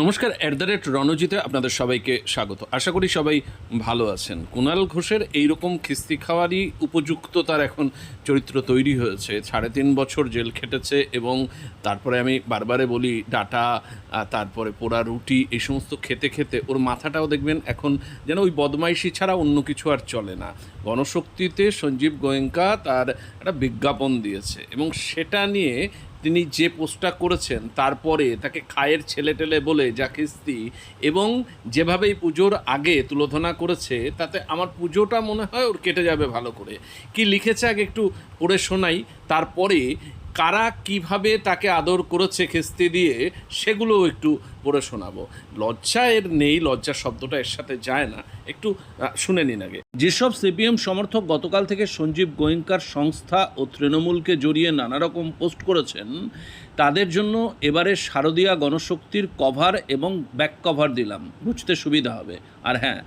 নমস্কার at the rate রণজিতে আপনাদের সবাইকে স্বাগত। আশা করি সবাই ভালো আছেন। কুণাল ঘোষের এইরকম খিস্তি খাওয়ারই উপযুক্ত তার এখন চরিত্র তৈরি হয়েছে। সাড়ে তিন বছর জেল খেটেছে এবং তারপরে আমি বারবারে বলি, ডাটা তারপরে পোড়া রুটি, এই সমস্ত খেতে খেতে ওর মাথাটাও দেখবেন এখন যেন ওই বদমাইশি ছাড়া অন্য কিছু আর চলে না। গণশক্তিতে সঞ্জীব গোয়েঙ্কা তার একটা বিজ্ঞাপন দিয়েছে এবং সেটা নিয়ে তিনি যে পোস্টটা করেছেন, তারপরে তাকে খায়ের ছেলে টেলে বলে যা খিস্তি এবং যেভাবে এই পুজোর আগে তুলোধনা করেছে, তাতে আমার পুজোটা মনে হয় ওর কেটে যাবে ভালো করে। কি লিখেছে আগে একটু পড়ে শোনাই, তারপরে কারা কীভাবে তাকে আদর করেছে খেস্তি দিয়ে সেগুলোও একটু পড়ে শোনাবো। লজ্জা এর নেই লজ্জা শব্দটা এর সাথে যায় না। একটু শুনে নিন আগে। যেসব সিপিএম সমর্থক গতকাল থেকে সঞ্জীব গোয়েঙ্কার সংস্থা ও তৃণমূলকে জড়িয়ে নানা রকম পোস্ট করেছেন, তাদের জন্য এবারে শারদীয়া গণশক্তির কভার এবং ব্যাক কভার দিলাম। বুঝতে সুবিধা হবে। আর হ্যাঁ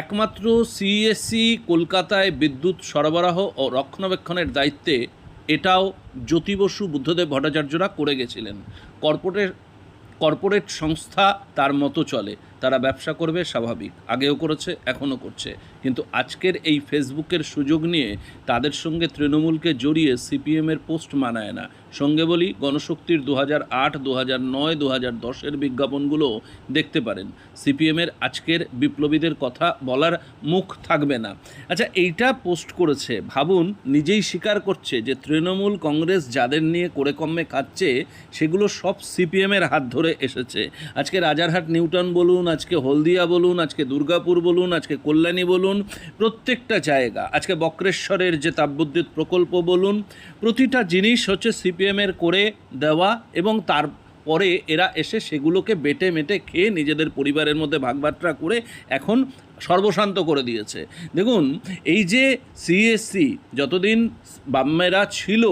একমাত্র সিএসসি কলকাতায় বিদ্যুৎ সরবরাহ ও রক্ষণাবেক্ষণের দায়িত্বে এটাও জ্যোতি বসু বুদ্ধদেব ভট্টাচার্যরা করে গেছিলেন। কর্পোরেট কর্পোরেট সংস্থা তার মতো চলে। তারা ব্যবসা করবে স্বাভাবিক। আগেও করেছে, এখনও করছে। কিন্তু আজকের এই ফেসবুকের সুযোগ নিয়ে তাদের সঙ্গে তৃণমূলকে জড়িয়ে সিপিএমের পোস্ট মানায় না। সঙ্গে বলি, গণশক্তির দু হাজার আট দু হাজার নয় দু হাজার দশের বিজ্ঞাপনগুলো দেখতে পারেন। সিপিএমের আজকের বিপ্লবীদের কথা বলার মুখ থাকবে না। আচ্ছা এইটা পোস্ট করেছে, ভাবুন, নিজেই স্বীকার করছে যে তৃণমূল কংগ্রেস যাদের নিয়ে করে কমে খাচ্ছে সেগুলো সব সিপিএমের হাত ধরে এসেছে। আজকে রাজারহাট নিউটন বলুন আজকে হলদিয়া বলুন, আজকে দুর্গাপুর বলুন, আজকে কল্যাণী বলুন, প্রত্যেকটা জায়গা, আজকে বক্রেশ্বরের যে তাপবিদ্যুৎ প্রকল্প বলুন, প্রতিটা জিনিস হচ্ছে সিপিএমের করে দেওয়া এবং তার পরে এরা এসে সেগুলোকে বেটে মেটে খেয়ে নিজেদের পরিবারের মধ্যে ভাগবাট্রা করে এখন সর্বশান্ত করে দিয়েছে। দেখুন, এই যে সিএসসি, যতদিন বাম্মেরা ছিল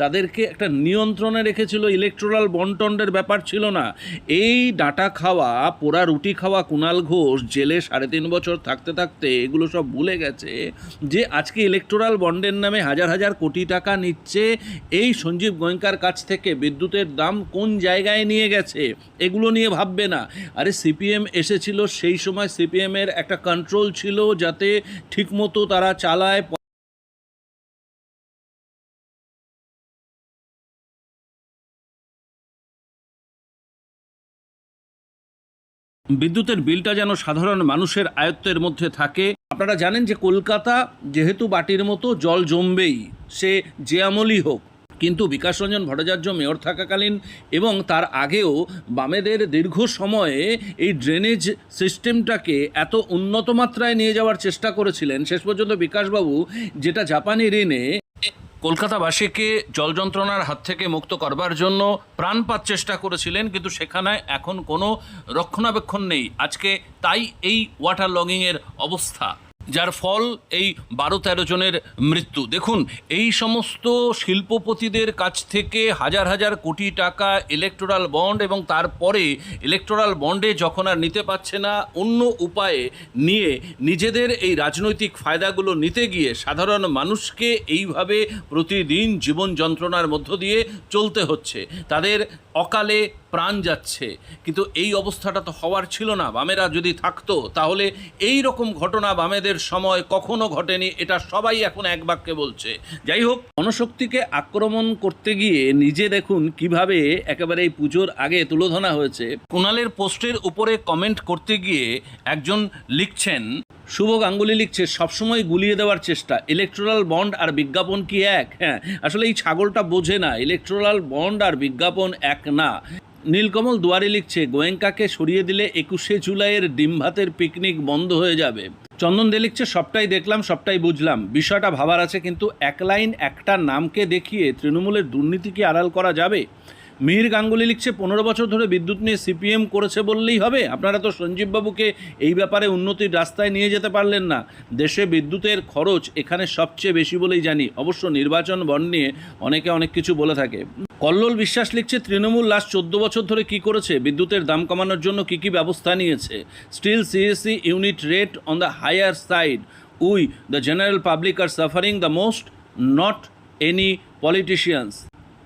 তাদেরকে একটা নিয়ন্ত্রণে রেখেছিল ইলেকট্রাল বন্টনের ব্যাপার ছিল না। এই ডাটা খাওয়া, পোড়া রুটি খাওয়া কুণাল ঘোষ, জেলে সাড়ে তিন বছর থাকতে থাকতে এগুলো সব ভুলে গেছে যে আজকে ইলেকট্রাল বন্ডের নামে হাজার হাজার কোটি টাকা নিচ্ছে। এই সঞ্জীব গোয়েঙ্কার কাছ থেকে বিদ্যুতের দাম কোন জায়গায় নিয়ে গেছে এগুলো নিয়ে ভাববে না। আরে সিপিএম এসেছিল, সেই সময় সিপিএমের একটা কন্ট্রোল ছিল যাতে ঠিকমতো তারা চালায়। বিদ্যুতের বিলটা যেন সাধারণ মানুষের আয়ত্তের মধ্যে থাকে। আপনারা জানেন যে কলকাতা যেহেতু বাটির মতো জল জমবেই, সে যে আমলই হোক, কিন্তু বিকাশ রঞ্জন ভট্টাচার্য মেয়র থাকাকালীন এবং তার আগেও বামেদের দীর্ঘ সময়ে এই ড্রেনেজ সিস্টেমটাকে এত উন্নত মাত্রায় নিয়ে যাওয়ার চেষ্টা করেছিলেন। শেষ পর্যন্ত বিকাশবাবু যেটা জাপানি ঋণে কলকাতাবাসীকে জল যন্ত্রণার হাত থেকে মুক্ত করবার জন্য প্রাণপাত চেষ্টা করেছিলেন, কিন্তু সেখানে এখন কোনো রক্ষণাবেক্ষণ নেই। আজকে তাই এই ওয়াটার লগিংয়ের অবস্থা। যার ফল এই বারো তেরো জনের মৃত্যু। দেখুন, এই সমস্ত শিল্পপতিদের কাছ থেকে হাজার হাজার কোটি টাকা ইলেকটোরাল বন্ড এবং তারপরে ইলেকটোরাল বন্ডে যখন আর নিতে পারছে না, অন্য উপায়ে নিয়ে নিজেদের এই রাজনৈতিক ফায়দাগুলো নিতে গিয়ে সাধারণ মানুষকে এইভাবে প্রতিদিন জীবন যন্ত্রণার মধ্য দিয়ে চলতে হচ্ছে। তাদের অকালে প্রাণ যাচ্ছে। কিন্তু এই অবস্থাটা তো হওয়ার ছিল না। বামেরা যদি থাকতো, তাহলে এই রকম ঘটনা বামেদের সময় কখনো ঘটেনি, এটা সবাই এখন এক বাক্যে বলছে। যাই হোক গণশক্তিকে আক্রমণ করতে গিয়ে নিজে দেখুন কীভাবে একেবারে এই পুজোর আগে তুলোধনা হয়েছে। কুণালের পোস্টের উপরে কমেন্ট করতে গিয়ে একজন লিখছেন, শুভ গাঙ্গুলি লিখছে, সবসময় গুলিয়ে দেওয়ার চেষ্টা। ইলেকট্রাল বন্ড আর বিজ্ঞাপন কি এক? হ্যাঁ আসলে এই ছাগলটা বোঝে না ইলেকট্রাল বন্ড আর বিজ্ঞাপন এক না। নীলকমল দুয়ারে লিখছে, গোয়েঙ্কাকে সরিয়ে দিলে একুশে জুলাইয়ের ডিম ভাতের পিকনিক বন্ধ হয়ে যাবে। চন্দন দে লিখছে, সবটাই দেখলাম, সবটাই বুঝলাম। বিষয়টা ভাবার আছে, কিন্তু এক লাইন, একটা নামকে দেখিয়ে তৃণমূলের দুর্নীতি কি আড়াল করা যাবে? মিহির গাঙ্গুলি লিখছে, পনেরো বছর ধরে বিদ্যুৎ নিয়ে সিপিএম করেছে বললেই হবে। আপনারা তো সঞ্জীববাবুকে এই ব্যাপারে উন্নতির রাস্তায় নিয়ে যেতে পারলেন না। দেশে বিদ্যুতের খরচ এখানে সবচেয়ে বেশি বলেই জানি। অবশ্য নির্বাচন বন নিয়ে অনেকে অনেক কিছু বলে থাকে। কল্লোল বিশ্বাস লিখছে, তৃণমূল লাস্ট চোদ্দ বছর ধরে কি করেছে? বিদ্যুতের দাম কমানোর জন্য কি কি ব্যবস্থা নিয়েছে? Still CSC unit rate on the higher side we the general public are suffering the most not any politicians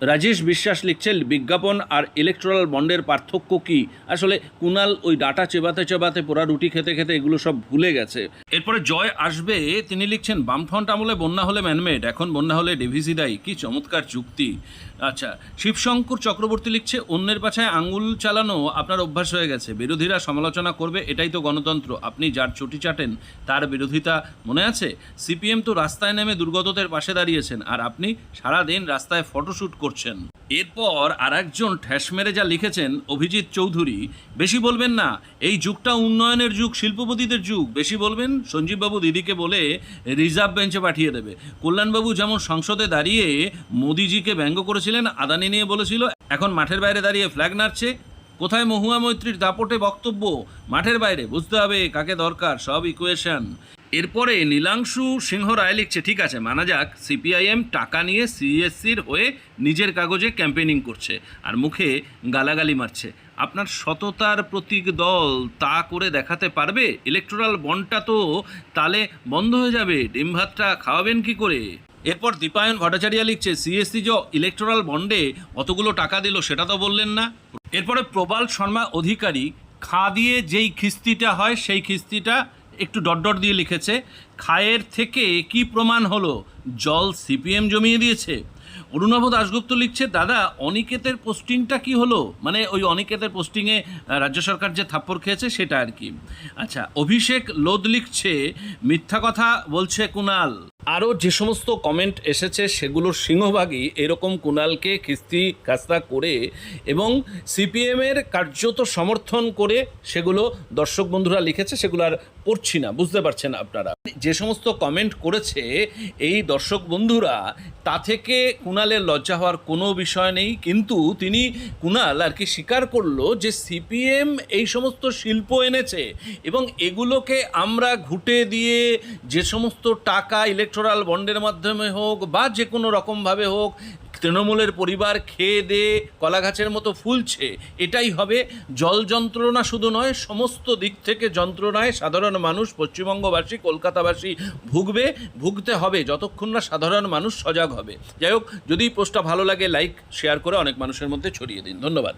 Rajesh Biswas লিখছে বিজ্ঞাপন আর ইলেকট্রাল বন্ডের পার্থক্য কি? আসলে কুনাল ওই ডাটা চেবাতে চেবাতে পোড়া রুটি খেতে খেতে এগুলো সব ভুলে গেছে। এরপরে জয় আসবে, তিনি লিখছেন, বামফ্রন্ট আমলে বন্যা হলে ম্যানমেড, এখন বন্যা হলে ডিভিসি দায়ী, কি চমৎকার যুক্তি। আচ্ছা শিবশঙ্কর চক্রবর্তী লিখছে, অন্যের পাছায় আঙুল চালানো আপনার অভ্যাস হয়ে গেছে, বিরোধীরা সমালোচনা করবে, এটাই তো গণতন্ত্র, আপনি যার চুটি চাটেন, তার বিরোধিতা মনে আছে? সিপিএম তো রাস্তায় নেমে দুর্গতদের পাশে দাঁড়িয়েছেন, আর আপনি সারাদিন রাস্তায় ফটোশ্যুট করছেন। এরপর আর একজন ঠ্যাস মেরে যা লিখেছেন অভিজিৎ চৌধুরী, বেশি বলবেন না, এই যুগটা উন্নয়নের যুগ, শিল্পপতিদের যুগ। বেশি বলবেন, সঞ্জীববাবু দিদিকে বলে রিজার্ভ বেঞ্চে পাঠিয়ে দেবে। কল্যাণবাবু যেমন সংসদে দাঁড়িয়ে মোদিজিকে ব্যঙ্গ করেছিলেন, আদানি নিয়ে বলেছিল, এখন মাঠের বাইরে দাঁড়িয়ে ফ্ল্যাগ নাড়ছে। কোথায় মহুয়া মৈত্রীর দাপটে বক্তব্য? মাঠের বাইরে, বুঝতে হবে কাকে দরকার, সব ইকুয়েশন এরপরে নীলাংশু সিংহ রায় লিখছে, ঠিক আছে, মানা যাক, সিপিআইএম টাকা নিয়ে সিএসসির হয়ে নিজের কাগজে ক্যাম্পেনিং করছে আর মুখে গালাগালি মারছে। আপনার সততার প্রতীক দল তা করে দেখাতে পারবে? ইলেকট্রাল বন্ডটা তো তালে বন্ধ হয়ে যাবে। ডিম ভাতটা খাওয়াবেন কি করে? এরপর দীপায়ন ভট্টাচার্য লিখছে, সিএসসি যে ইলেকট্রাল বন্ডে অতগুলো টাকা দিল, সেটা তো বললেন না। এরপরে প্রবাল শর্মা অধিকারী, খা দিয়ে যেই খিস্তিটা হয়, সেই খিস্তিটা একটু ডট ডট দিয়ে লিখেছে, খায়ের থেকে কি প্রমাণ হলো? জল সিপিএম জমিয়ে দিয়েছে। অরুণাভ দাশগুপ্ত লিখছে, দাদা, অনিকেতের পোস্টিংটা কি হলো? মানে ওই অনিকেতের পোস্টিংয়ে রাজ্য সরকার যে থাপ্পর খেয়েছে সেটা আর কি। আচ্ছা অভিষেক লোদ লিখছে, মিথ্যা কথা বলছে কুনাল আরও যে সমস্ত কমেন্ট এসেছে সেগুলোর সিংহভাগই এরকম কুনালকে খিস্তি কাস্তা করে এবং সিপিএমের কার্যত সমর্থন করে সেগুলো দর্শক বন্ধুরা লিখেছে, সেগুলো আর পড়ছি না, বুঝতে পারছেন আপনারা। যে সমস্ত কমেন্ট করেছে এই দর্শক বন্ধুরা, তা থেকে কুণালের লজ্জা হওয়ার কোনো বিষয় নেই, কিন্তু তিনি কুণাল আর কি স্বীকার করল যে সিপিএম এই সমস্ত শিল্প এনেছে এবং এগুলোকে আমরা ঘুটে দিয়ে যে সমস্ত টাকা ইলেকট্রাল বন্ডের মাধ্যমে হোক বা যে কোনো রকমভাবে হোক, তৃণমূলের পরিবার খেয়ে দিয়ে কলাগাছের মতো ফুলছে, এটাই হবে জল যন্ত্রণা শুধু নয়, সমস্ত দিক থেকে যন্ত্রণায় সাধারণ মানুষ পশ্চিমবঙ্গবাসী, কলকাতাবাসী ভুগবে, ভুগতে হবে, যতক্ষণ না সাধারণ মানুষ সজাগ হবে। যাই হোক, যদি পোস্টটা ভালো লাগে লাইক শেয়ার করে অনেক মানুষের মধ্যে ছড়িয়ে দিন। ধন্যবাদ।